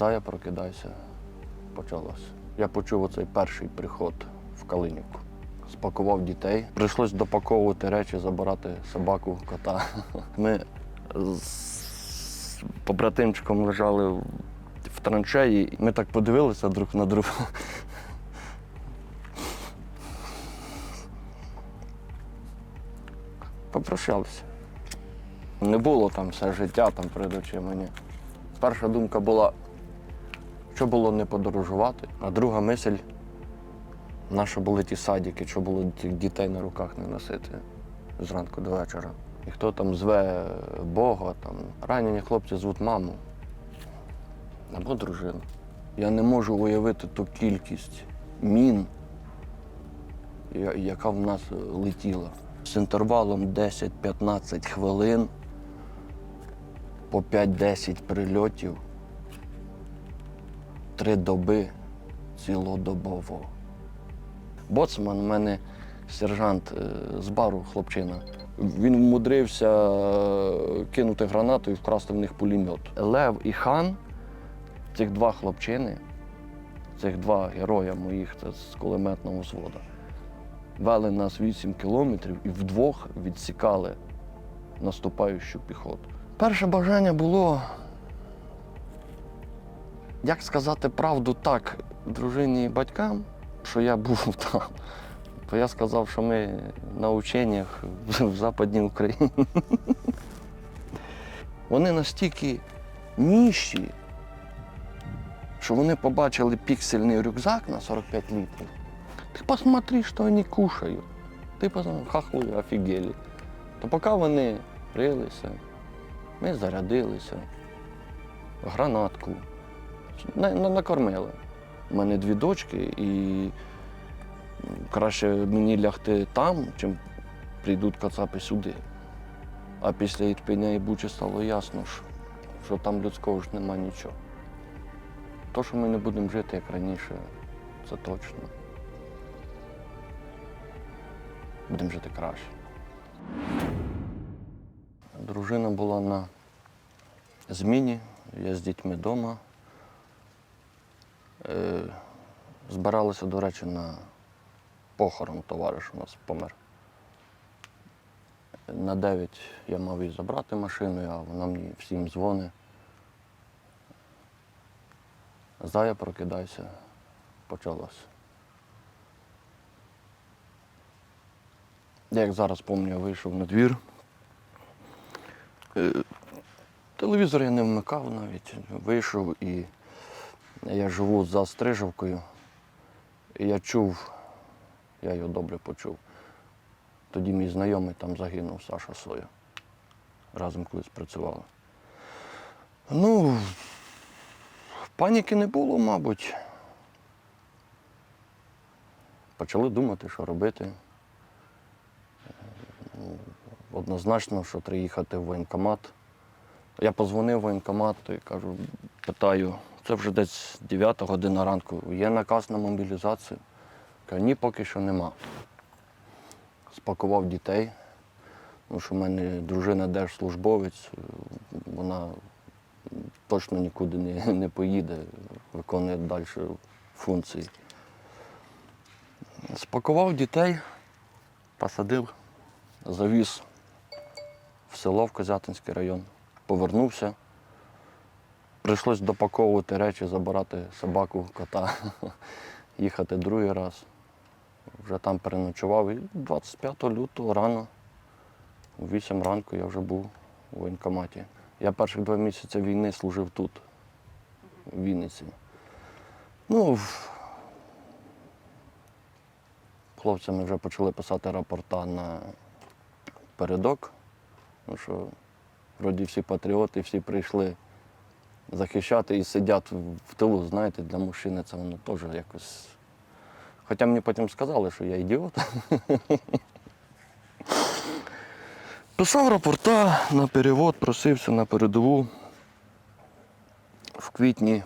Зая, прокидайся. Почалося. Я почув оцей перший приход в Калинівку. Спакував дітей. Прийшлось допаковувати речі, забирати собаку, кота. Ми з побратимчиком лежали в траншеї. Ми так подивилися друг на друга. Попрощалися. Не було там все життя там перед очима. Перша думка була, що було не подорожувати, а друга мисль, нащо були ті садики, що було тих дітей на руках не носити зранку до вечора. І хто там зве Бога, там ранені хлопці звуть маму або дружину. Я не можу уявити ту кількість мін, яка в нас летіла. З інтервалом 10-15 хвилин по 5-10 прильотів, три доби цілодобово. Боцман у мене сержант е, з бару хлопчина. Він вмудрився е, кинути гранату і вкрасти в них пулемет. Лев і хан, цих два хлопчини, цих два героя моїх це з кулеметного взводу, вели нас 8 кілометрів і вдвох відсікали наступаючу піхоту. Перше бажання було, як сказати правду так дружині і батькам, що я був там. То я сказав, що ми на ученнях в Западній Україні. Вони настільки ніжі, що вони побачили піксельний рюкзак на 45 літрів. Ти посмотри, що вони кушають. Ти посмотри, хахуй, офігелі. То поки вони рилися, ми зарядилися, гранатку, на, на- накормили. У мене дві дочки, і краще мені лягти там, чим прийдуть кацапи сюди. А після Ірпеня і Бучі стало ясно, що, там людського ж нема нічого. То, що ми не будемо жити як раніше, це точно. Будемо жити краще. Дружина була на зміні, я з дітьми вдома. Е, збиралися, до речі, на похорон товариш у нас помер. На 9 я мав її забрати машину, а вона мені всім дзвонить. Зая, прокидайся, почалося. Як зараз пам'ятаю, я вийшов на двір. Е, Телевізор я не вмикав навіть. Вийшов і я живу за Стрижівкою. І я чув, я його добре почув. Тоді мій знайомий там загинув, Саша Соя. Разом колись працювали. Ну, паніки не було, мабуть. Почали думати, що робити. Однозначно, що треба їхати в воєнкомат. Я позвонив в воєнкомат і кажу, питаю, це вже десь 9 година ранку, є наказ на мобілізацію? Кажу, ні, поки що нема. Спакував дітей, тому що в мене дружина держслужбовець, вона точно нікуди не, не поїде, виконує далі функції. Спакував дітей, посадив, завіз в село в Козятинський район, повернувся. Прийшлось допаковувати речі, забирати собаку, кота, їхати другий раз. Вже там переночував. І 25 лютого рано, у 8 ранку я вже був у воєнкоматі. Я перших два місяці війни служив тут, у Вінниці. Ну, в- хлопцями вже почали писати рапорта на передок, тому що вроді всі патріоти, всі прийшли захищати і сидять в- тилу, знаєте, для мужчини це воно теж якось. Хоча мені потім сказали, що я ідіот. Писав рапорта на перевод, просився на передову. В квітні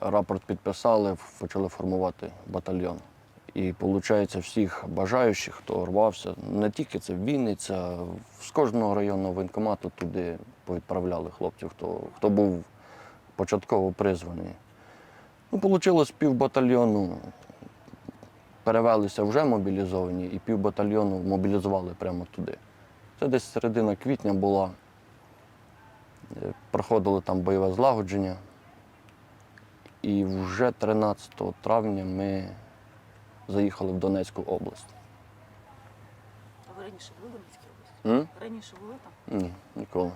рапорт підписали, почали формувати батальйон. І виходить, всіх бажаючих, хто рвався, не тільки це Вінниця, з кожного районного воєнкомату туди повідправляли хлопців, хто, хто був початково призваний. Ну, вийшло пів батальйону. Перевелися вже мобілізовані, і пів батальйону мобілізували прямо туди. Це десь середина квітня була. Е, Проходили там бойове злагодження. І вже 13 травня ми заїхали в Донецьку область. А ви раніше були в Донецькій області? М? Раніше були там? Ні, ніколи.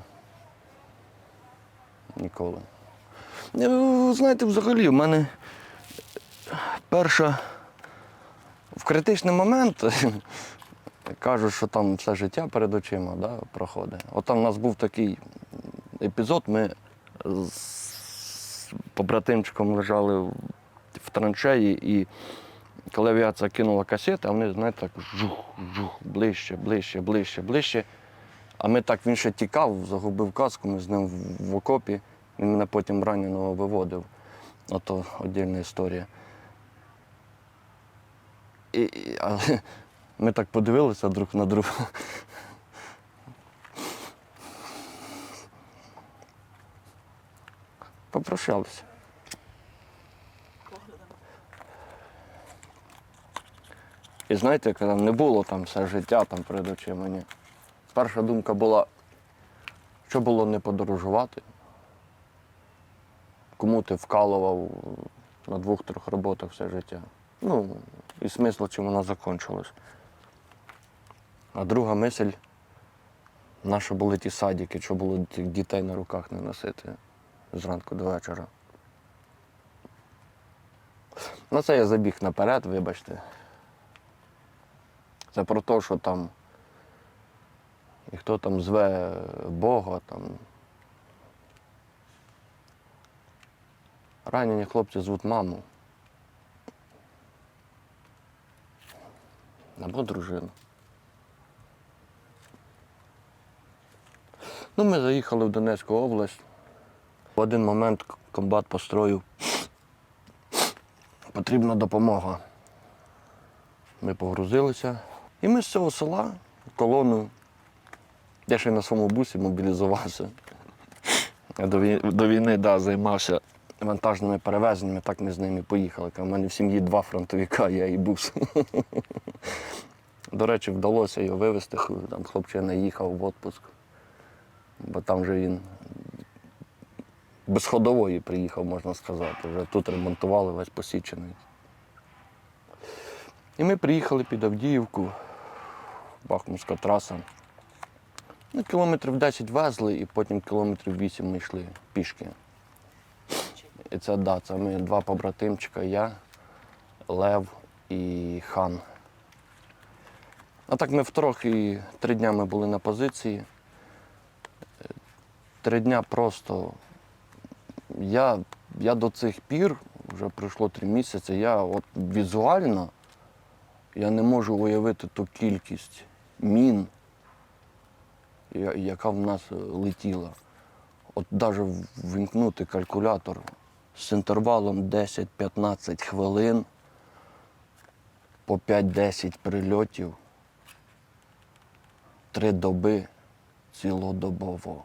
Ніколи. Е, Знаєте, взагалі, в мене перша в критичний момент кажуть, що там все життя перед очима да, проходить. От там у нас був такий епізод, ми з побратимчиком лежали в- в траншеї і коли авіація кинула касети, а вони, знаєте, так жух, жух, ближче, ближче, ближче, ближче. А ми так він ще тікав, загубив каску, ми з ним в, окопі. Він мене потім раненого виводив. Ото віддільна історія. І, і, а, ми так подивилися друг на друга. Попрощалися. І знаєте, коли не було там все життя там перед очима. Ні. Перша думка була, що було не подорожувати. Кому ти вкалував на двох-трьох роботах все життя. Ну, і смисл, чим вона закінчилась. А друга мисль, нащо були ті садики, що було тих дітей на руках не носити зранку до вечора. Ну, це я забіг наперед, вибачте. Це про те, що там і хто там зве Бога, там. Ранені хлопці звуть маму. Або дружину. Ну, ми заїхали в Донецьку область. В один момент комбат построїв. Потрібна допомога. Ми погрузилися. І ми з цього села колону. Я ще й на своєму бусі мобілізувався. До, вій- до війни да, займався вантажними перевезеннями, так ми з ними поїхали. У мене в сім'ї два фронтовика, я і бус. До речі, вдалося його вивезти. Там хлопчина їхав в відпуск, бо там вже він без ходової приїхав, можна сказати. Вже тут ремонтували весь посічений. І ми приїхали під Авдіївку, Бахмутська траса. Ну, кілометрів 10 везли і потім кілометрів 8 ми йшли пішки. І це да, це ми два побратимчика, я, Лев і Хан. А так ми втрох і три дня ми були на позиції. Три дня просто. Я, я до цих пір, вже пройшло три місяці, я от візуально я не можу уявити ту кількість мін, яка в нас летіла. От навіть ввімкнути калькулятор з інтервалом 10-15 хвилин по 5-10 прильотів, три доби цілодобово.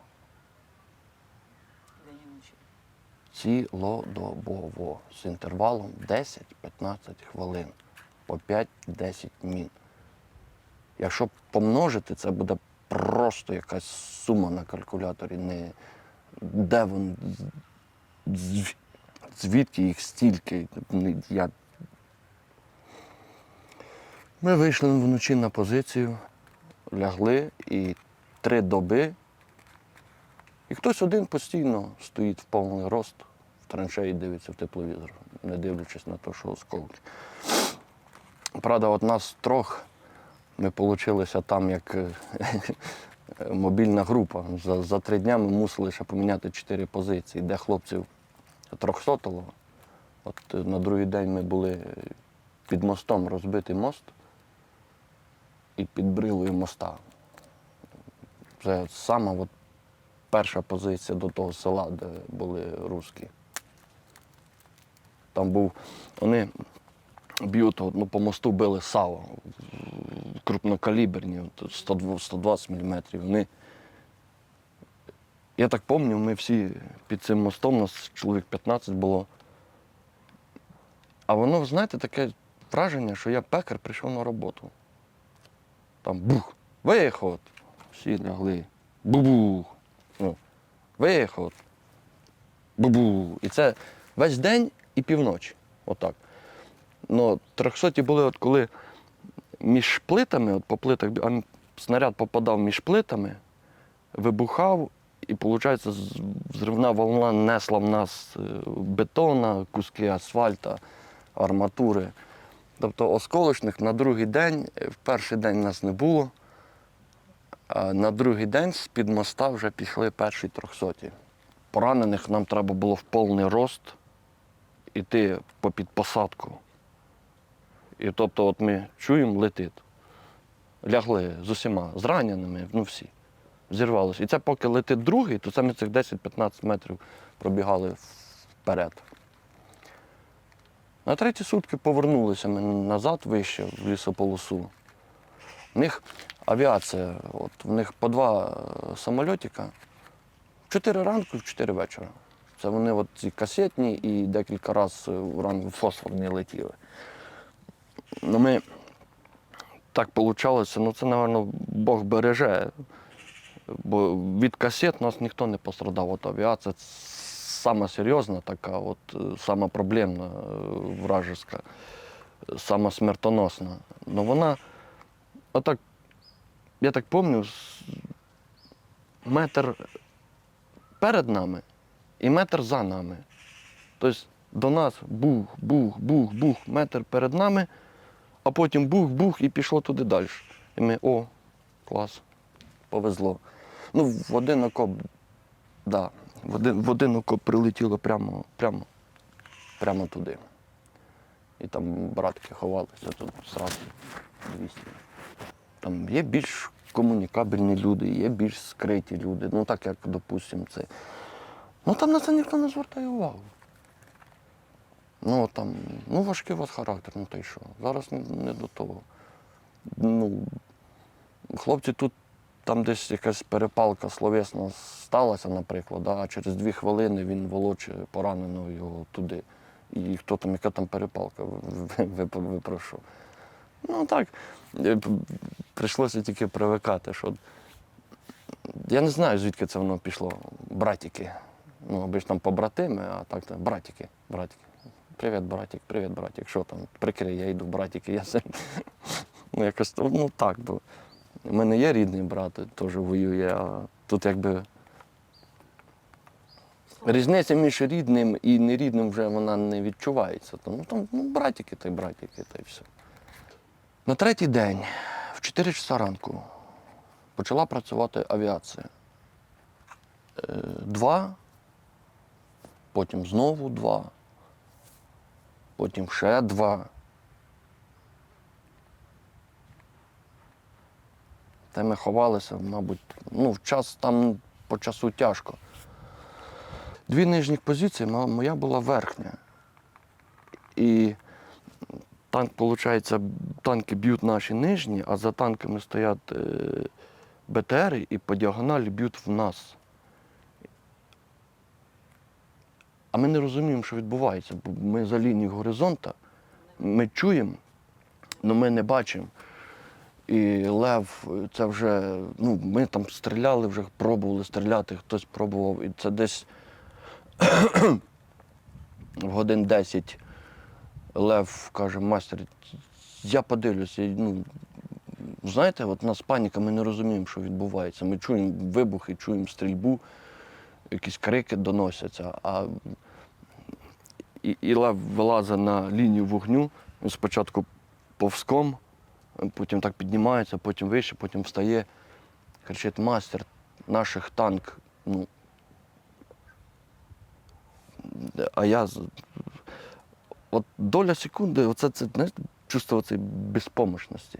Цілодобово з інтервалом 10-15 хвилин по 5-10 мін. Якщо помножити, це буде просто якась сума на калькуляторі. Не де вони, звідки їх стільки. Я... Ми вийшли вночі на позицію, лягли і три доби і хтось один постійно стоїть в повний рост в траншеї, дивиться в тепловізор, не дивлячись на те, що осколки. Правда, от нас трьох ми получилися там як е, мобільна група. За, за три дня ми мусили ще поміняти чотири позиції, де хлопців трьохсотого. От е, на другий день ми були під мостом розбитий мост і під брилою моста. Це сама от перша позиція до того села, де були русські. Там був, вони б'ють, ну, по мосту били сало, крупнокаліберні, 120 мм. Вони Я так пам'ятаю, ми всі під цим мостом, нас чоловік 15 було. А воно, знаєте, таке враження, що я пекар прийшов на роботу. Там бух, виход. Всі лягли. Бу-бух. Ну, виход. Бу-бу. І це весь день і півночі. Отак. Ну, трьохсоті були, от коли між плитами, от по плитах, а снаряд попадав між плитами, вибухав, і, виходить, взривна волна несла в нас е, бетона, куски асфальта, арматури. Тобто осколочних на другий день, е, в перший день нас не було, а на другий день з-під моста вже пішли перші трьохсоті. Поранених нам треба було в повний рост іти попід посадку. І тобто, от ми чуємо, летить. Лягли з усіма, з раненими, ну всі. Зірвалося. І це поки летить другий, то це цих 10-15 метрів пробігали вперед. На треті сутки повернулися ми назад вище в лісополосу. У них авіація, от, в них по два е, самольотика. 4 ранку в 4 вечора. Це вони от ці касетні і декілька разів ранку фосфорні летіли. Ну, ми так вийшло, ну це, напевно, Бог береже. Бо від касет нас ніхто не пострадав. От авіація сама серйозна така, от, е, сама проблемна е, вражеська, сама смертоносна. Ну вона, отак, я так пам'ятаю, метр перед нами і метр за нами. Тобто до нас бух, бух, бух, бух, метр перед нами, а потім бух, бух і пішло туди далі. І ми, о, клас, повезло. Ну, в один окоп, да, в один, в один окоп прилетіло прямо, прямо, прямо туди. І там братки ховалися тут зразу 200. Там є більш комунікабельні люди, є більш скриті люди. Ну так як, допустимо, це. Ну там на це ніхто не звертає увагу. Ну там, ну важкий у вас характер, ну та й що. Зараз не, до того. Ну, хлопці тут там десь якась перепалка словесна сталася, наприклад, да, а через дві хвилини він волоче пораненого його туди. І хто там, яка там перепалка, ви, ви, ви, ви про що? Ну так, е, прийшлося тільки привикати, що я не знаю, звідки це воно пішло. Братики. Ну, обично там побратими, а так братики, братики. Привіт, братик, привіт, братик. Що там? Прикрий, я йду, братики, я син. Ну, якось ну так, бо у мене є рідний брат, теж воює, а тут якби різниця між рідним і нерідним вже вона не відчувається. Тому там ну, братики та й братики, та й все. На третій день, в 4 часа ранку, почала працювати авіація. Е, Два, потім знову два, потім ще два. Та ми ховалися, мабуть, ну, в час там по часу тяжко. Дві нижніх позиції, мо- моя була верхня. І танк, виходить, танки б'ють наші нижні, а за танками стоять е, БТРи і по діагоналі б'ють в нас. А ми не розуміємо, що відбувається, бо ми за лінією горизонта, ми чуємо, але ми не бачимо. І Лев, це вже, ну, ми там стріляли, вже пробували стріляти, хтось пробував. І це десь в годин 10 Лев каже, майстер, я подивлюся. Ну, знаєте, от нас паніка, ми не розуміємо, що відбувається. Ми чуємо вибухи, чуємо стрільбу, якісь крики доносяться. А і, і Лев вилазить на лінію вогню, спочатку повзком, потім так піднімається, потім вище, потім встає. Кричить, мастер, наших танк. Ну, а я от доля секунди, оце це знаєш, чувство цієї безпомощності.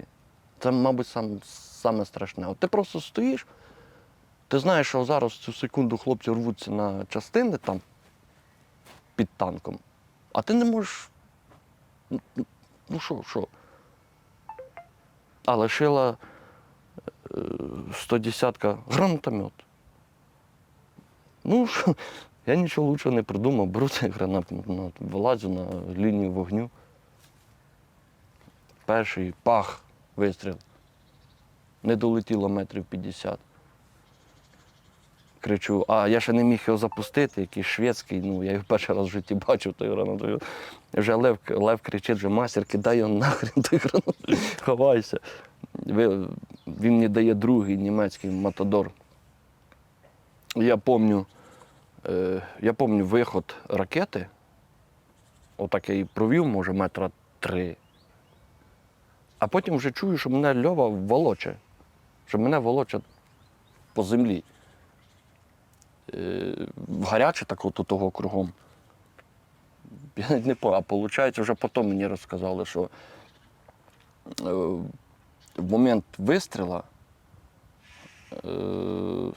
Це, мабуть, сам, саме страшне. От ти просто стоїш, ти знаєш, що зараз в цю секунду хлопці рвуться на частини там під танком, а ти не можеш. ну, Ну що, що? А лишила е, 110-ка гранатомет. Ну, що, я нічого лучшого не придумав. Беру цей гранат, ну, вилазю на лінію вогню. Перший пах, вистріл. Не долетіло метрів 50. Кричу, а я ще не міг його запустити, якийсь шведський, ну я його перший раз в житті бачив той гранату. Вже Лев, Лев кричить, вже мастер, кидай його нахрен той гранат, ховайся. Він мені дає другий німецький матадор. Я пам'ятаю, е, я пам'ятаю виход ракети. Отак я її провів, може, метра три. А потім вже чую, що мене Льова волоче, що мене волоче по землі. Е, гаряче так от того кругом. Не пам'ятаю, а виходить, вже потім мені розказали, що е, в момент вистріла е,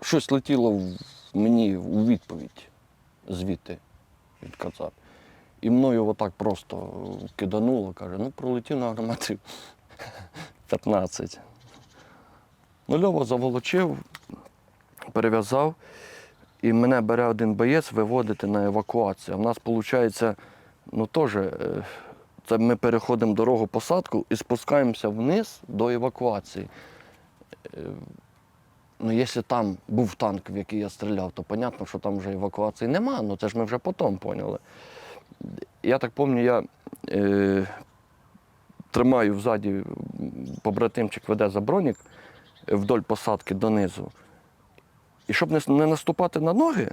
щось летіло в мені у відповідь звідти від Кацап. І мною отак просто кидануло, каже, ну пролетів на метрів 15. Ну, Льова заволочив, перев'язав, і мене бере один боєць виводити на евакуацію. В нас виходить, ну теж, е, це ми переходимо дорогу посадку і спускаємося вниз до евакуації. Е, Ну, якщо там був танк, в який я стріляв, то зрозуміло, що там вже евакуації нема, ну це ж ми вже потім поняли. Я так пам'ятаю, я е, тримаю взаді, побратимчик веде за бронік вдоль посадки донизу. І щоб не, наступати на ноги,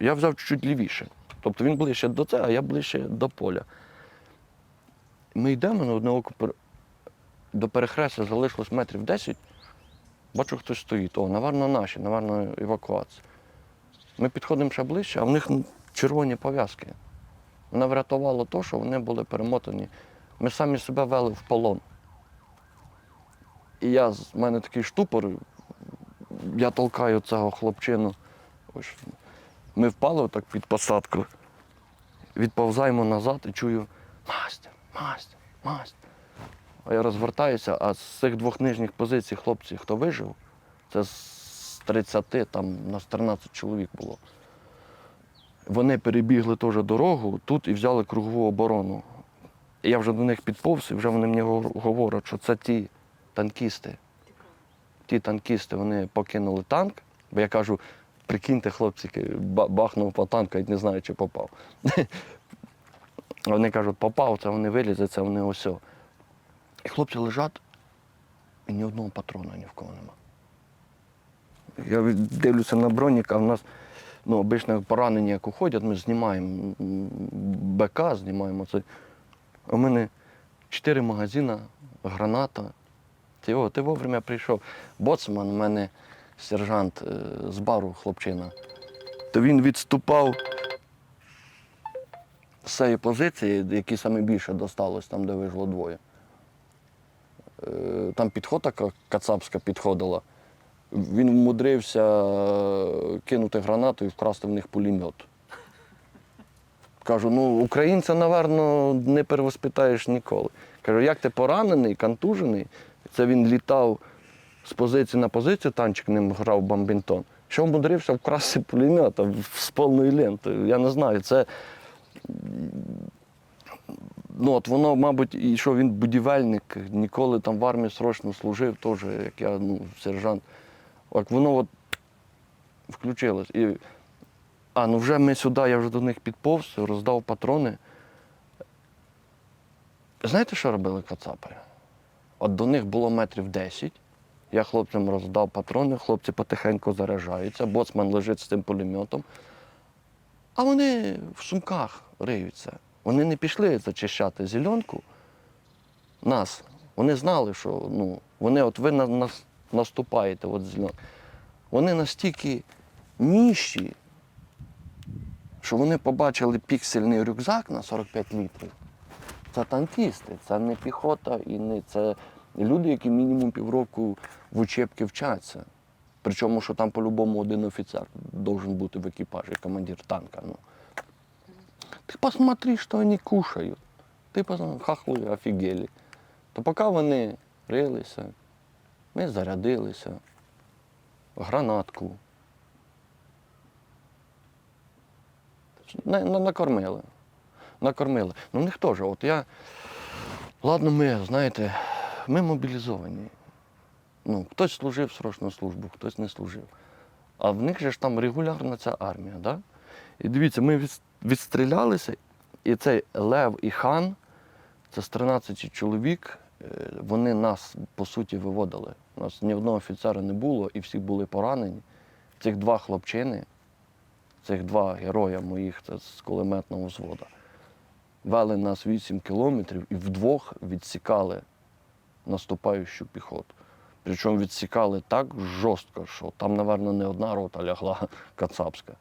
я взяв чуть лівіше. Тобто він ближче до це, а я ближче до поля. Ми йдемо на одне око до перехрестя залишилось метрів 10. Бачу, хтось стоїть. О, напевно, наші, напевно, евакуація. Ми підходимо ще ближче, а в них червоні пов'язки. Мене врятувало те, що вони були перемотані. Ми самі себе вели в полон. І я, в мене такий штупор, я толкаю цього хлопчину. Ми впали отак під посадку, відповзаємо назад і чую Мастер, мастер, мастер. А я розвертаюся, а з цих двох нижніх позицій хлопці, хто вижив, це з 30, там нас 13 чоловік було. Вони перебігли теж дорогу тут і взяли кругову оборону. Я вже до них підповз, і вже вони мені говорять, що це ті танкісти. Ті танкісти вони покинули танк, бо я кажу, прикиньте, хлопці, бахнув по танку, і не знаю, чи попав. Вони кажуть, попав, це вони вилізли, це вони ось. І хлопці лежать, і ні одного патрона ні в кого нема. Я дивлюся на бронік, а в нас ну, обично поранені, як уходять, ми знімаємо БК, знімаємо це. У мене чотири магазини, граната. Ти, о, ти вовремя прийшов. Боцман, у мене сержант е, з бару хлопчина. То він відступав з цієї позиції, які саме більше досталось, там, де вижило двоє. Е, Там підходка кацапська підходила. Він вмудрився е, кинути гранату і вкрасти в них пулемет. Кажу, ну українця, напевно, не перевоспитаєш ніколи. Кажу, як ти поранений, контужений? Це він літав з позиції на позицію, танчик ним грав бомбінтон. Що вмудрився вкрасти пулемета з повною лентою. Я не знаю, це. Ну, от воно, мабуть, і що він будівельник, ніколи там в армії срочно служив, теж, як я, ну, сержант. От воно от включилось. І... А, ну вже ми сюди, я вже до них підповз, роздав патрони. Знаєте, що робили кацапи? От до них було метрів 10. Я хлопцям роздав патрони, хлопці потихеньку заряджаються, боцман лежить з цим пулеметом. А вони в сумках риються. Вони не пішли зачищати зеленку нас. Вони знали, що ну, вони от ви на нас наступаєте, от зелен... Вони настільки ніщі, що вони побачили піксельний рюкзак на 45 літрів. Це танкісти, це не піхота і не це люди, які мінімум півроку в учебці вчаться. Причому, що там по-любому один офіцер должен бути в екіпажі, командир танка. Ну. Ти посмотри, що вони кушають. Ти посмотри, хахли офігелі. То поки вони рилися, ми зарядилися, гранатку, на, на, накормили. Накормили. Ну в них теж, от я. Ладно, ми, знаєте, ми мобілізовані. Ну, хтось служив срочну службу, хтось не служив. А в них же ж там регулярна ця армія, да? І дивіться, ми відстрілялися, і цей Лев і хан, це з 13 чоловік, е, вони нас, по суті, виводили. У нас ні одного офіцера не було, і всі були поранені. Цих два хлопчини, цих два героя моїх, це з кулеметного взводу, вели нас 8 кілометрів і вдвох відсікали наступаючу піхоту. Причому відсікали так жорстко, що там, напевно, не одна рота лягла кацапська.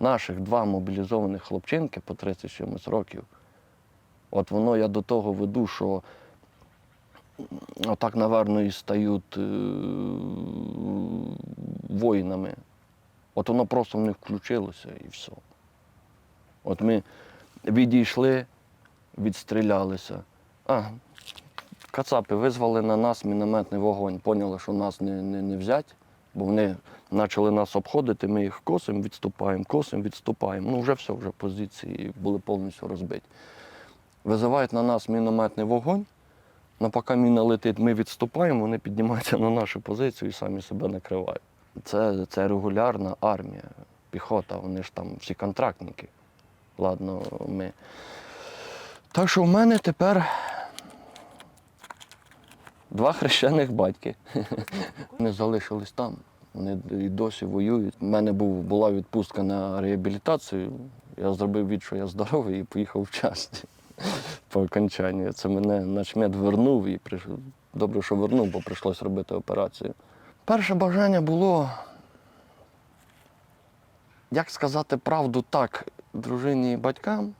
Наших два мобілізованих хлопчинки по 30 чимось років. От воно я до того веду, що отак, напевно, і стають е, воїнами. От воно просто в них включилося і все. От ми відійшли, відстрілялися. А, кацапи визвали на нас мінометний вогонь, поняли, що нас не, не, не взять, бо вони почали нас обходити, ми їх косимо, відступаємо, косимо, відступаємо. Ну, вже все, вже позиції були повністю розбиті. Визивають на нас мінометний вогонь. Ну, поки міна летить, ми відступаємо, вони піднімаються на нашу позицію і самі себе накривають. Це, це регулярна армія, піхота, вони ж там всі контрактники. Ладно, ми. Так що в мене тепер два хрещених батьки. Вони залишились там. Вони і досі воюють. У мене був, була відпустка на реабілітацію. Я зробив від, що я здоровий і поїхав в часті по окончанні. Це мене начмет вернув і прийшов. Добре, що вернув, бо прийшлося робити операцію. Перше бажання було, як сказати правду так дружині і батькам,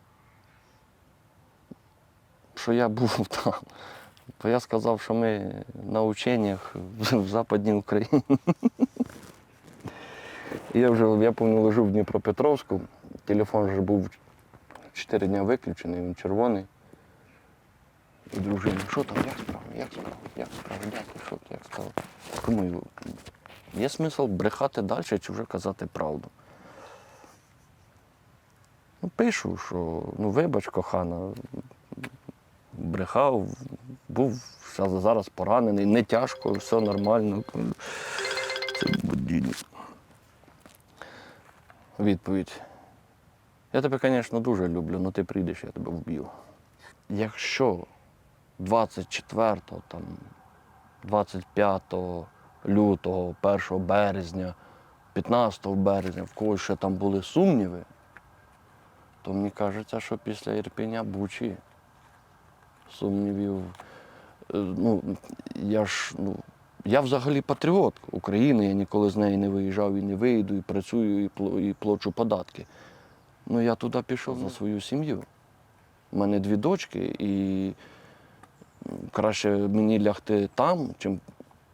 що я був там. Бо я сказав, що ми на ученнях в Западній Україні. Я вже, я пам'ятаю, лежу в Дніпропетровську, телефон вже був 4 дні виключений, він червоний. І дружина, що там, як справа, як справа, як справа, дякую, що як справа. Думаю, є смисл брехати далі чи вже казати правду. Ну, пишу, що ну вибач, кохана, брехав, був зараз поранений, не тяжко, все нормально. Це будильник. Відповідь. Я тебе, звісно, дуже люблю, але ти прийдеш, я тебе вб'ю. Якщо 24, там, 25 лютого, 1 березня, 15 березня, в когось ще там були сумніви, то мені кажеться, що після Ірпеня Бучі сумнівів. Е, Ну, я ж, ну, я взагалі патріот України, я ніколи з неї не виїжджав і не виїду, і працюю, і, плачу податки. Ну, я туди пішов за свою сім'ю. У мене дві дочки, і краще мені лягти там, чим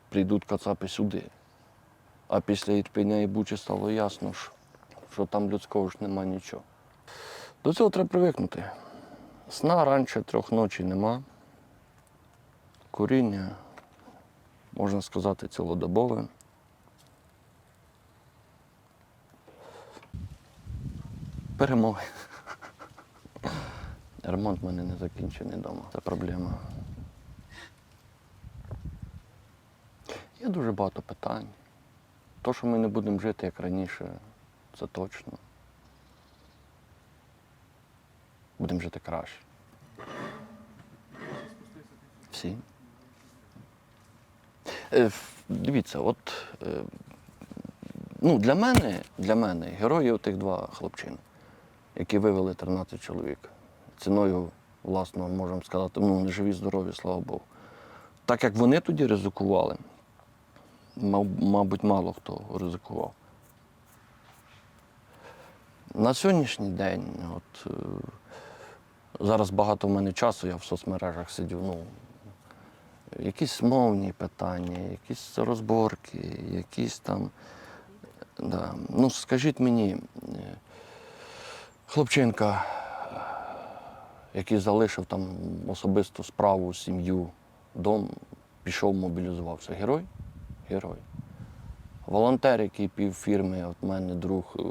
прийдуть кацапи сюди. А після Ірпеня і Бучі стало ясно, що там людського ж нема нічого. До цього треба привикнути. Сна раніше трьох ночі нема. Куріння, можна сказати, цілодобове. Перемоги. Ремонт в мене не закінчений вдома. Це проблема. Є дуже багато питань. То, що ми не будемо жити як раніше, це точно. Будемо жити краще. Всі. Е, Дивіться, от е, ну, для мене, для мене герої тих два хлопчини, які вивели 13 чоловік. Ціною, власного, можемо сказати, ну, живі, здорові, слава Богу. Так як вони тоді ризикували, мабуть, мало хто ризикував. На сьогоднішній день, от, е, зараз багато в мене часу, я в соцмережах сидів, ну, якісь мовні питання, якісь розборки, якісь там. Да. Ну, скажіть мені, е, хлопчинка, який залишив там особисту справу, сім'ю, дом, пішов, мобілізувався. Герой? Герой. Волонтер, який півфірми, от мене друг, е,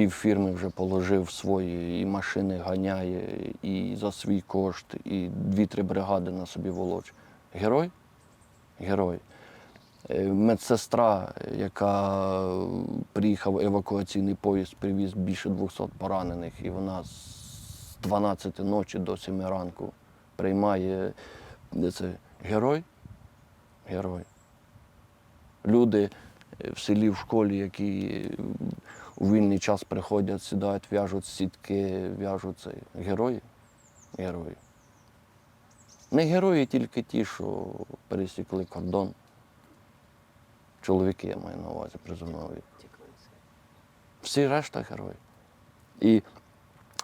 півфірми вже положив свої, і машини ганяє, і за свій кошт, і дві-три бригади на собі волочить. Герой? Герой. Е, Медсестра, яка приїхав евакуаційний поїзд, привіз більше 200 поранених, і вона з 12 ночі до 7 ранку приймає це герой? Герой. Люди е, в селі, в школі, які у вільний час приходять, сідають, в'яжуть сітки, в'яжуть. Герої? Герої. Не герої тільки ті, що пересікли кордон. Чоловіки я маю на увазі призовного віку. Всі решта герої. І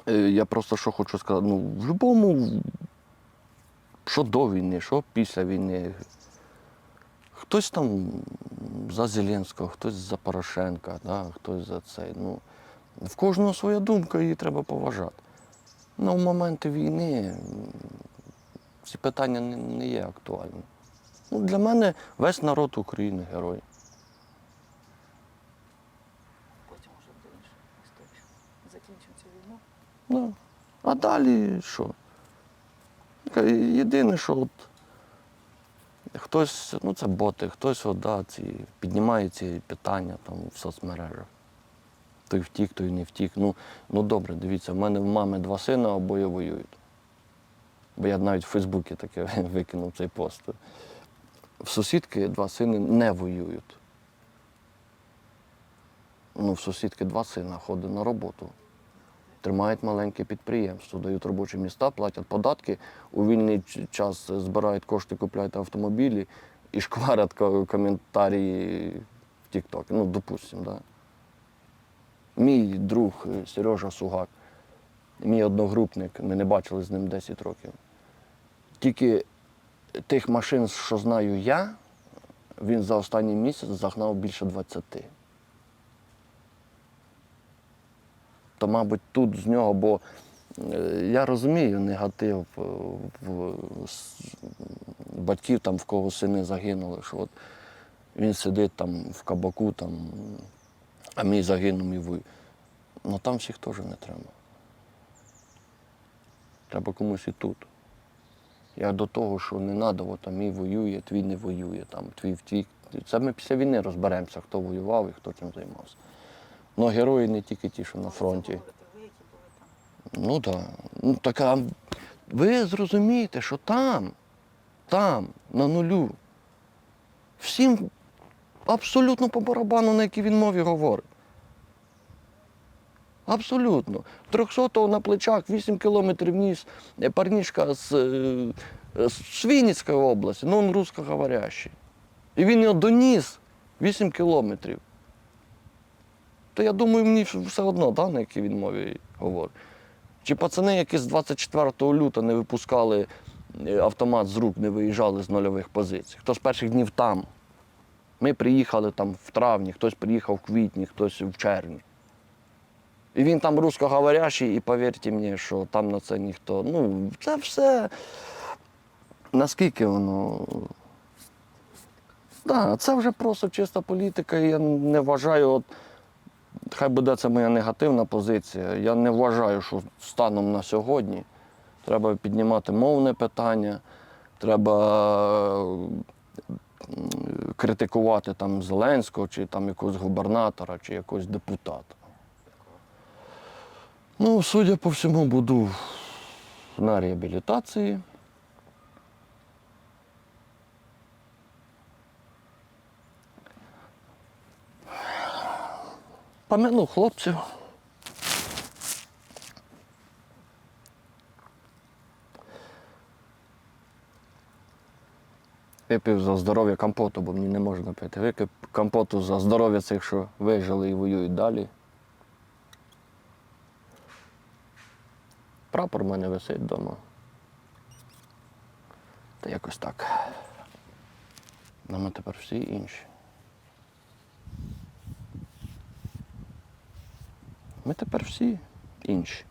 е, я просто що хочу сказати, ну, в будь-якому, що до війни, що після війни. Хтось там за Зеленського, хтось за Порошенка, да, хтось за цей. Ну, в кожного своя думка, її треба поважати. Ну, в моменти війни ці питання не, не є актуальні. Ну, для мене весь народ України герой. Потім вже буде інша історія. Закінчимо цю війну. Да. А далі що? Єдине, що от хтось, ну це боти, хтось да, ці, піднімає ці питання там в соцмережах. Той втік, той не втік. Ну, ну добре, дивіться, в мене в мами два сина обоє воюють. Бо я навіть в Фейсбуці таке викинув цей пост. В сусідки два сини не воюють. Ну, в сусідки два сина ходять на роботу тримають маленьке підприємство, дають робочі міста, платять податки, у вільний час збирають кошти, купляють автомобілі і шкварять коментарі в TikTok. Ну, допустимо, да. Мій друг е, Сережа Сугак, мій одногрупник, ми не бачили з ним 10 років. Тільки тих машин, що знаю я, він за останній місяць загнав більше 20. То, мабуть, тут з нього, бо е, я розумію негатив е, в батьків, там, в кого сини загинули, що от він сидить там в кабаку, там, а мій загинув і ви. Ну там всіх теж не треба. Треба комусь і тут. Я до того, що не треба, от, а мій воює, твій не воює, там, твій втік. Це ми після війни розберемося, хто воював і хто чим займався. Ну, герої не тільки ті, що на фронті. Ну так. Ну, так, а ви зрозумієте, що там, там, на нулю, всім абсолютно по барабану, на якій він мові говорить. Абсолютно. 300-го на плечах, 8 кілометрів вниз, е, парнішка з, е, з Вінницької області, ну він русскоговорящий. І він його доніс 8 кілометрів. То я думаю, мені все одно, да, на якій він мові говорить. Чи пацани, які з 24 лютого не випускали е, автомат з рук, не виїжджали з нульових позицій. Хто з перших днів там. Ми приїхали там в травні, хтось приїхав в квітні, хтось в червні. І він там русскоговорящий, і повірте мені, що там на це ніхто. Ну, це все. Наскільки воно. Да, це вже просто чиста політика, і я не вважаю, от, хай буде це моя негативна позиція. Я не вважаю, що станом на сьогодні треба піднімати мовне питання, треба критикувати там Зеленського, чи там якогось губернатора, чи якогось депутата. Ну, судя по всьому, буду на реабілітації. Помянув хлопців. Випив за здоров'я компоту, бо мені не можна пити. Випив компоту за здоров'я цих, що вижили і воюють далі. Прапор в мене висить вдома. Та якось так. Ну, ми тепер всі інші. Ми тепер всі інші.